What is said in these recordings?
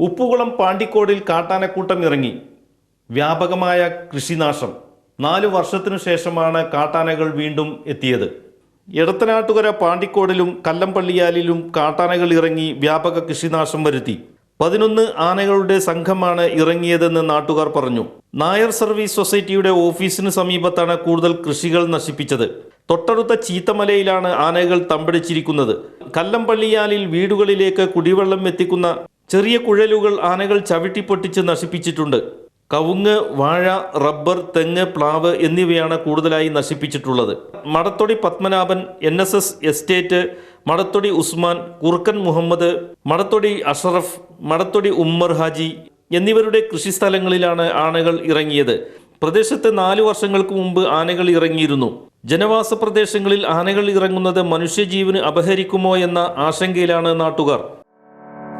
ഉപ്പുകുളം പാണ്ടിക്കോടിൽ കാട്ടാനക്കൂട്ടം ഇറങ്ങി. വ്യാപകമായ കൃഷിനാശം. നാലു വർഷത്തിനു ശേഷമാണ് കാട്ടാനകൾ വീണ്ടും എത്തിയത്. എടത്തനാട്ടുകര പാണ്ടിക്കോടിലും കല്ലംപള്ളിയാലിലും കാട്ടാനകൾ ഇറങ്ങി വ്യാപക കൃഷിനാശം വരുത്തി. പതിനൊന്ന് ആനകളുടെ സംഘമാണ് ഇറങ്ങിയതെന്ന് നാട്ടുകാർ പറഞ്ഞു. നായർ സർവീസ് സൊസൈറ്റിയുടെ ഓഫീസിന് സമീപത്താണ് കൂടുതൽ കൃഷികൾ നശിപ്പിച്ചത്. തൊട്ടടുത്ത ചീത്തമലയിലാണ് ആനകൾ തമ്പടിച്ചിരിക്കുന്നത്. കല്ലംപള്ളിയാലിൽ വീടുകളിലേക്ക് കുടിവെള്ളം എത്തിക്കുന്ന ചെറിയ കുഴലുകൾ ആനകൾ ചവിട്ടിപ്പൊട്ടിച്ച് നശിപ്പിച്ചിട്ടുണ്ട്. കവുങ്ങ് വാഴ റബ്ബർ തെങ്ങ് പ്ലാവ് എന്നിവയാണ് കൂടുതലായി നശിപ്പിച്ചിട്ടുള്ളത്. Madathodi Padmanabhan N S S estate Madathodi Usman Kurukkan Muhammad Madathodi Ashraf മടത്തൊടി Ummer Haji എന്നിവരുടെ കൃഷിസ്ഥലങ്ങളിലാണ് ആനകൾ ഇറങ്ങിയത്. പ്രദേശത്ത് നാലു വർഷങ്ങൾക്ക് മുമ്പ് ആനകൾ ഇറങ്ങിയിരുന്നു. ജനവാസ പ്രദേശങ്ങളിൽ ആനകൾ ഇറങ്ങുന്നത് മനുഷ്യജീവന് അപഹരിക്കുമോ എന്ന ആശങ്കയിലാണ് നാട്ടുകാർ.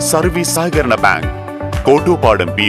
സർവീസ് സഹകരണ ബാങ്ക് കോട്ടൂപ്പാടം പി